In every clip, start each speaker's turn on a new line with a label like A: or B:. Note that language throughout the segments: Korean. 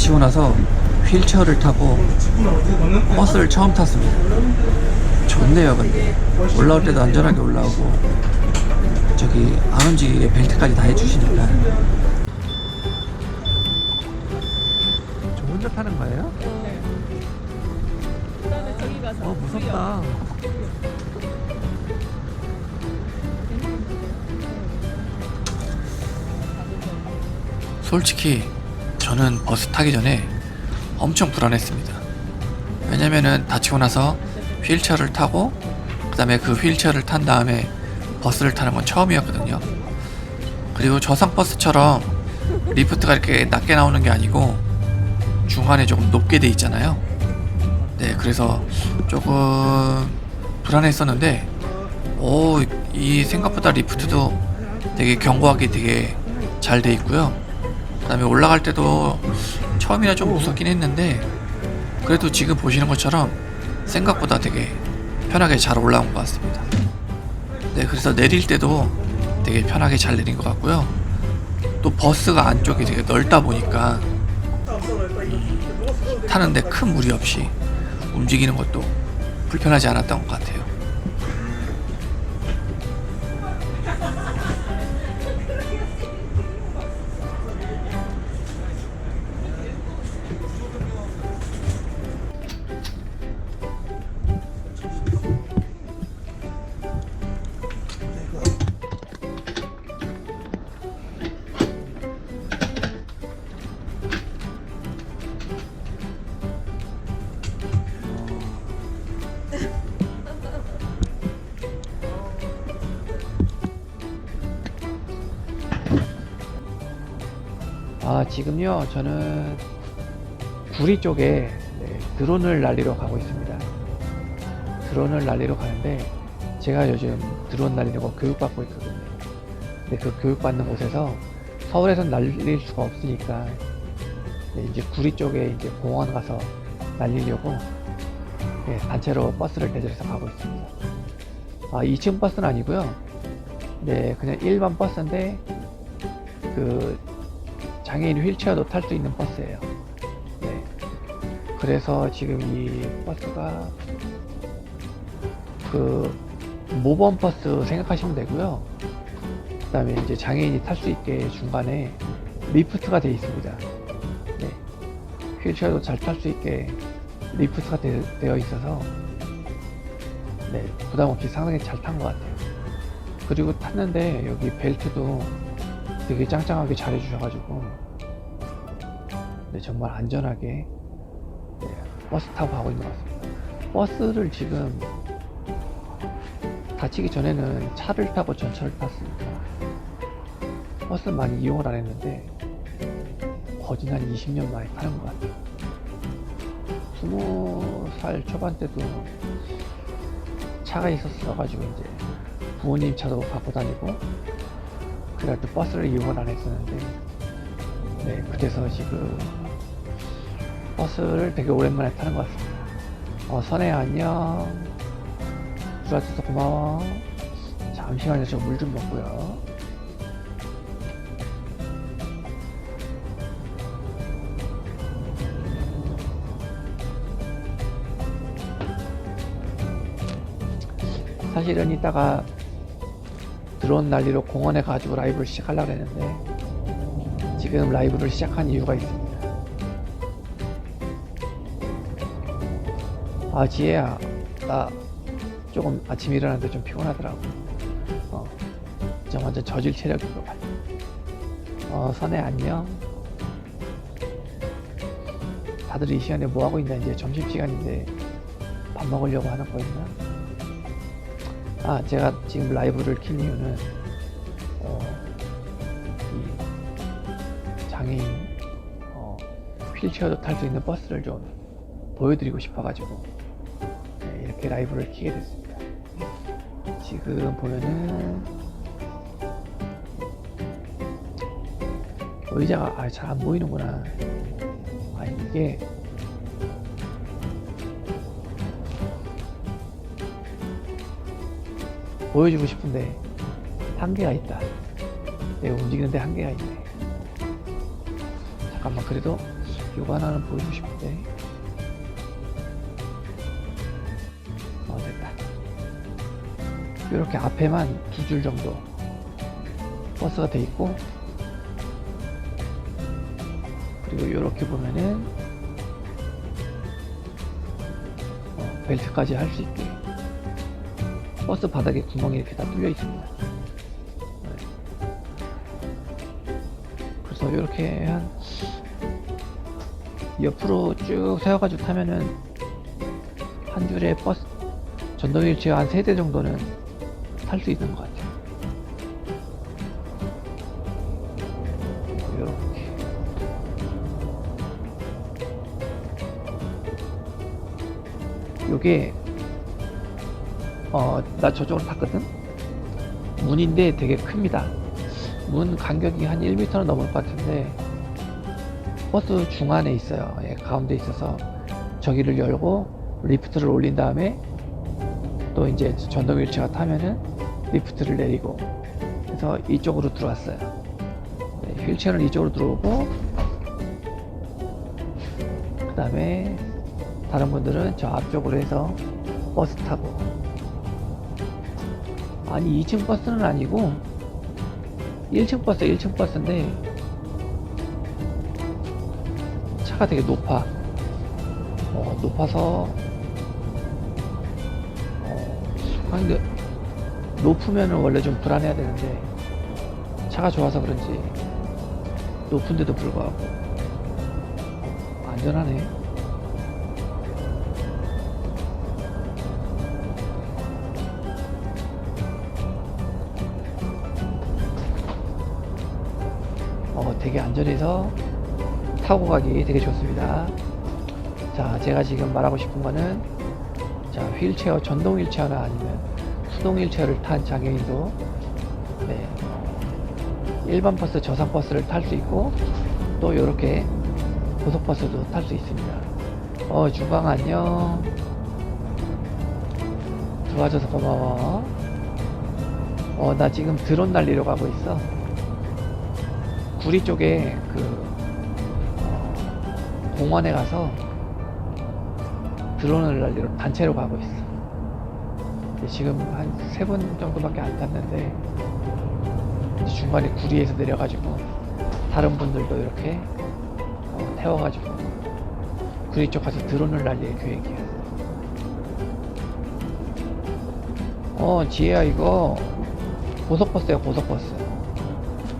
A: 다치고 나서 휠체어를 타고 버스를 처음 탔습니다. 좋네요, 근데. 올라올 때도 안전하게 올라오고, 저기, 안 움직이게 벨트까지 다 해주시니까. 저 혼자 타는 거예요? 어, 무섭다. 솔직히 저는 버스 타기 전에 엄청 불안했습니다. 왜냐면은 다치고 나서 휠체어를 타고 그 다음에 그 휠체어를 탄 다음에 버스를 타는 건 처음이었거든요. 그리고 저상 버스처럼 리프트가 이렇게 낮게 나오는 게 아니고 중간에 조금 높게 돼 있잖아요. 네, 그래서 조금 불안했었는데, 오, 이 생각보다 리프트도 되게 견고하게 되게 잘 돼 있고요. 그다음에 올라갈 때도 처음이라 좀 무섭긴 했는데, 그래도 지금 보시는 것처럼 생각보다 되게 편하게 잘 올라온 것 같습니다. 네, 그래서 내릴 때도 되게 편하게 잘 내린 것 같고요. 또 버스가 안쪽이 되게 넓다 보니까 음, 타는데 큰 무리 없이 움직이는 것도 불편하지 않았던 것 같아요. 아 지금요 저는 구리 쪽에 네, 드론을 날리러 가고 있습니다. 드론을 날리러 가는데 제가 요즘 드론 날리려고 교육받고 있거든요. 근데 그 교육받는 곳에서 서울에서 날릴 수가 없으니까 네, 이제 구리 쪽에 이제 공원 가서 날리려고 네, 단체로 버스를 대절해서 가고 있습니다. 아 2층 버스는 아니고요. 네 그냥 일반 버스인데 그 장애인 휠체어도 탈 수 있는 버스예요. 네. 그래서 지금 이 버스가 그 모범 버스 생각하시면 되고요. 그 다음에 이제 장애인이 탈 수 있게 중간에 리프트가 되어 있습니다. 네. 휠체어도 잘 탈 수 있게 리프트가 되, 되어 있어서 네, 부담 없이 상당히 잘 탄 것 같아요. 그리고 탔는데 여기 벨트도 되게 짱짱하게 잘 해주셔가지고 네, 정말 안전하게 네, 버스 타고 가고 있는 것 같습니다. 버스를 지금 다치기 전에는 차를 타고 전철을 탔으니까 버스 많이 이용을 안 했는데 거진 한 20년 만에 타는 것 같아요. 20살 초반 때도 차가 있었어가지고 이제 부모님 차도 갖고 다니고 때 버스를 이용을 안 했었는데 네 그래서 지금 버스를 되게 오랜만에 타는 것 같습니다. 어 선혜 안녕. 들어와줘서 고마워. 잠시만요. 저 물 좀 먹고요. 사실은 이따가 드론 날리러 공원에 가지고 라이브를 시작하려고 했는데 지금 라이브를 시작한 이유가 있습니다. 아 지혜야 나 조금 아침 일어났는데 좀 피곤하더라고. 어, 저 완전 저질 체력인 것 같아. 어 선혜 안녕. 다들 이 시간에 뭐 하고 있나 이제 점심 시간인데 밥 먹으려고 하는 거 있나? 아, 제가 지금 라이브를 킨 이유는, 어, 이 장애인, 어, 휠체어도 탈 수 있는 버스를 좀 보여드리고 싶어가지고, 네, 이렇게 라이브를 키게 됐습니다. 지금 보면은, 의자가, 아, 잘 안 보이는구나. 아, 이게, 보여주고 싶은데 한계가 있다. 내가 움직이는데 한계가 있네. 잠깐만 그래도 요거 하나는 보여주고 싶은데 어 됐다 이렇게 앞에만 두 줄 정도 버스가 돼 있고 그리고 이렇게 보면은 어, 벨트까지 할 수 있게 버스 바닥에 구멍이 이렇게 다 뚫려 있습니다. 그래서 이렇게 한 옆으로 쭉 세워가지고 타면은 한 줄에 버스 전동 휠체어 한세대 정도는 탈 수 있는 것 같아요. 이렇게. 요게 어 나 저쪽으로 탔거든? 문인데 되게 큽니다 문 간격이 한 1m는 넘을 것 같은데 버스 중안에 있어요. 예, 가운데 있어서 저기를 열고 리프트를 올린 다음에 또 이제 전동 휠체어가 타면은 리프트를 내리고 그래서 이쪽으로 들어왔어요. 네, 휠체어는 이쪽으로 들어오고 그 다음에 다른 분들은 저 앞쪽으로 해서 버스 타고. 아니 2층 버스는 아니고 1층 버스 1층 버스인데 차가 되게 높아. 어, 높아서 어, 근데 높으면 원래 좀 불안해야 되는데 차가 좋아서 그런지 높은데도 불구하고 안전하네 되게 안전해서 타고 가기 되게 좋습니다. 자, 제가 지금 말하고 싶은 거는 자, 휠체어, 전동 휠체어나 아니면 수동 휠체어를 탄 장애인도 네, 일반 버스, 저상 버스를 탈 수 있고 또 이렇게 고속버스도 탈 수 있습니다. 어, 주방 안녕. 도와줘서 고마워. 어, 나 지금 드론 날리러 가고 있어. 구리 쪽에 그 어, 공원에 가서 드론을 날리러 단체로 가고 있어. 지금 한 세 번 정도밖에 안 탔는데 중간에 구리에서 내려가지고 다른 분들도 이렇게 어, 태워가지고 구리 쪽 가서 드론을 날릴 계획이야. 어 지혜야 이거 고속버스야 고속버스.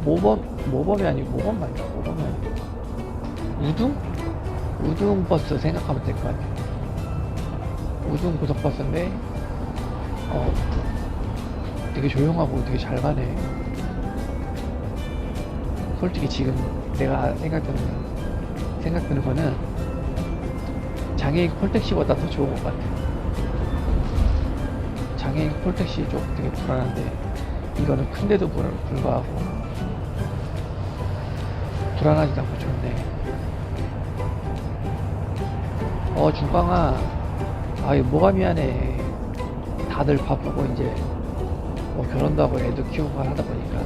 A: 모범 모범이 아니고 모범 맞나 모범이 아니고 우등 우등 버스 생각하면 될 것 같아. 우등 고속 버스인데 어 되게 조용하고 되게 잘 가네. 솔직히 지금 내가 생각드는 생각드는 거는 장애인 콜택시보다 더 좋은 것 같아. 장애인 콜택시 쪽 되게 불안한데 이거는 큰데도 불- 불구하고 불안하지도 않고 좋네. 어, 중광아. 아이, 뭐가 미안해. 다들 바쁘고, 이제, 뭐, 결혼도 하고 애도 키우고 하다 보니까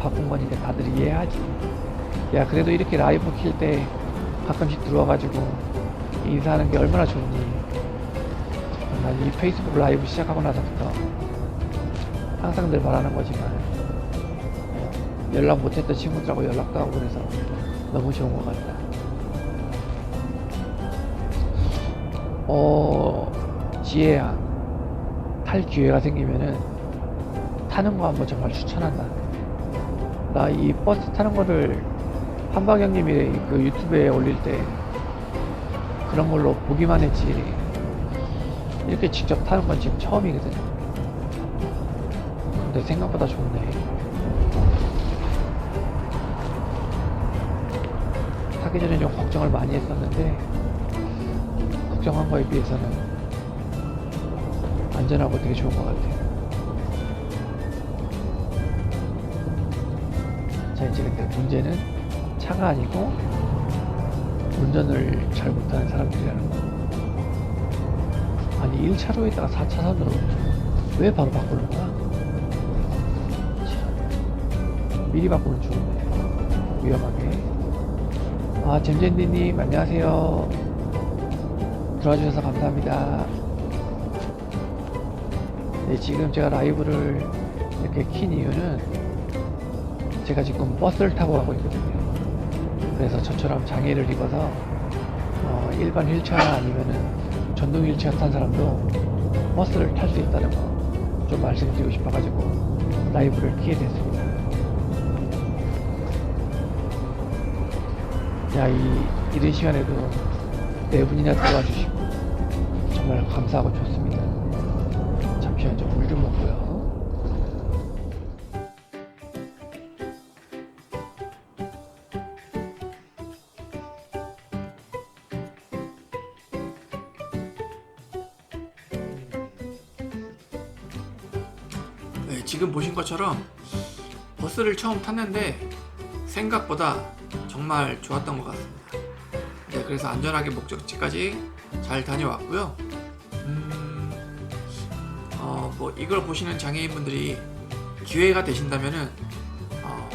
A: 바쁜 거니까 다들 이해하지. 야, 그래도 이렇게 라이브 킬 때 가끔씩 들어와가지고 인사하는 게 얼마나 좋니. 난 이 페이스북 라이브 시작하고 나서부터 항상 늘 말하는 거지만, 어, 연락 못했던 친구들하고 연락도 하고 그래서 너무 좋은 것 같다. 어, 지혜야, 탈 기회가 생기면은 타는 거 한번 정말 추천한다. 나 이 버스 타는 거를 한박영님이 그 유튜브에 올릴 때 그런 걸로 보기만 했지. 이렇게 직접 타는 건 지금 처음이거든. 근데 생각보다 좋네. 타기 전에 좀 걱정을 많이 했었는데 걱정한 거에 비해서는 안전하고 되게 좋은 것 같아요. 자 이제 근데 문제는 차가 아니고 운전을 잘 못하는 사람들이라는 거. 아니 1차로에다가 4차선으로 왜 바로 바꾸는 거야? 참. 미리 바꾸면 좋은데 위험하게 아, 잼잼디님, 안녕하세요. 들어와 주셔서 감사합니다. 네, 지금 제가 라이브를 이렇게 킨 이유는 제가 지금 버스를 타고 가고 있거든요. 그래서 저처럼 장애를 입어서 어, 일반 휠체어 아니면은 전동 휠체어 탄 사람도 버스를 탈 수 있다는 거 좀 말씀드리고 싶어가지고 라이브를 키게 됐습니다. 야, 이, 이른 시간에도 네 분이나 들어와 주시고 정말 감사하고 좋습니다. 잠시만 좀 물 좀 먹고요. 네, 지금 보신 것처럼 버스를 처음 탔는데 생각보다 정말 좋았던 것 같습니다. 네, 그래서 안전하게 목적지까지 잘 다녀왔고요. 음, 어, 뭐 이걸 보시는 장애인분들이 기회가 되신다면은 어,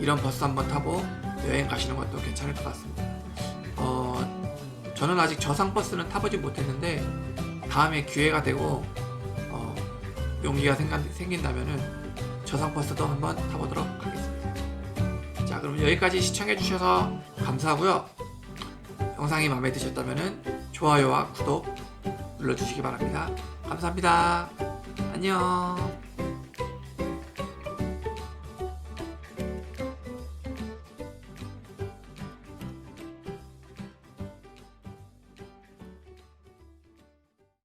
A: 이런 버스 한번 타고 여행 가시는 것도 괜찮을 것 같습니다. 어, 저는 아직 저상 버스는 타보지 못했는데 다음에 기회가 되고 어, 용기가 생각, 생긴다면은 저상 버스도 한번 타보도록. 자, 그럼 여기까지 시청해 주셔서 감사하고요. 영상이 마음에 드셨다면 좋아요와 구독 눌러주시기 바랍니다. 감사합니다. 안녕.